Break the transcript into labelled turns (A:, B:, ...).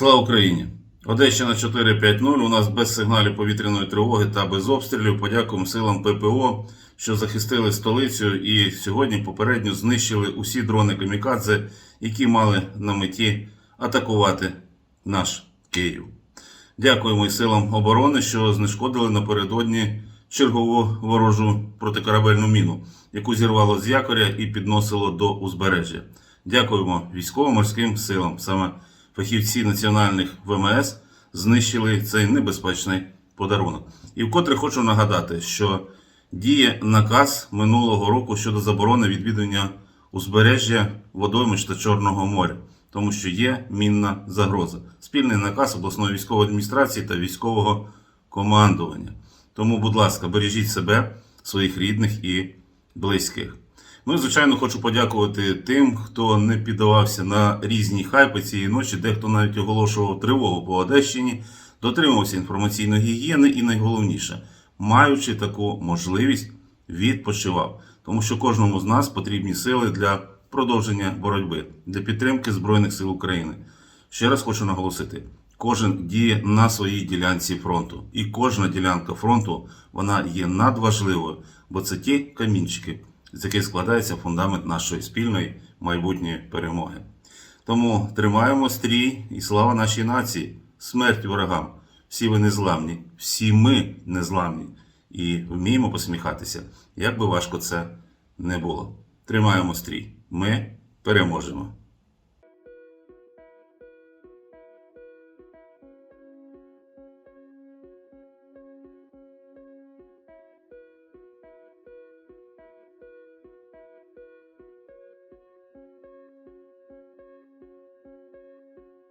A: Слава Україні! Одещина 450. У нас без сигналів повітряної тривоги та без обстрілів. Подякуємо силам ППО, що захистили столицю і сьогодні попередньо знищили усі дрони Камікадзе, які мали на меті атакувати наш Київ. Дякуємо і силам оборони, що знешкодили напередодні чергову ворожу протикорабельну міну, яку зірвало з якоря і підносило до узбережжя. Дякуємо військово-морським силам. Саме фахівці національних ВМС знищили цей небезпечний подарунок. І вкотре хочу нагадати, що діє наказ минулого року щодо заборони відвідування узбережжя водоймищ та Чорного моря, тому що є мінна загроза. Спільний наказ обласної військової адміністрації та військового командування. Тому, будь ласка, бережіть себе, своїх рідних і близьких. Ну і звичайно хочу подякувати тим, хто не піддавався на різні хайпи цієї ночі, дехто навіть оголошував тривогу по Одещині, дотримувався інформаційної гігієни і найголовніше, маючи таку можливість, відпочивав. Тому що кожному з нас потрібні сили для продовження боротьби, для підтримки Збройних сил України. Ще раз хочу наголосити: кожен діє на своїй ділянці фронту, і кожна ділянка фронту вона є надважливою, бо це ті камінчики, з яких складається фундамент нашої спільної майбутньої перемоги. Тому тримаємо стрій і слава нашій нації, смерть ворогам. Всі ви незламні, всі ми незламні і вміємо посміхатися, як би важко це не було. Тримаємо стрій. Ми переможемо.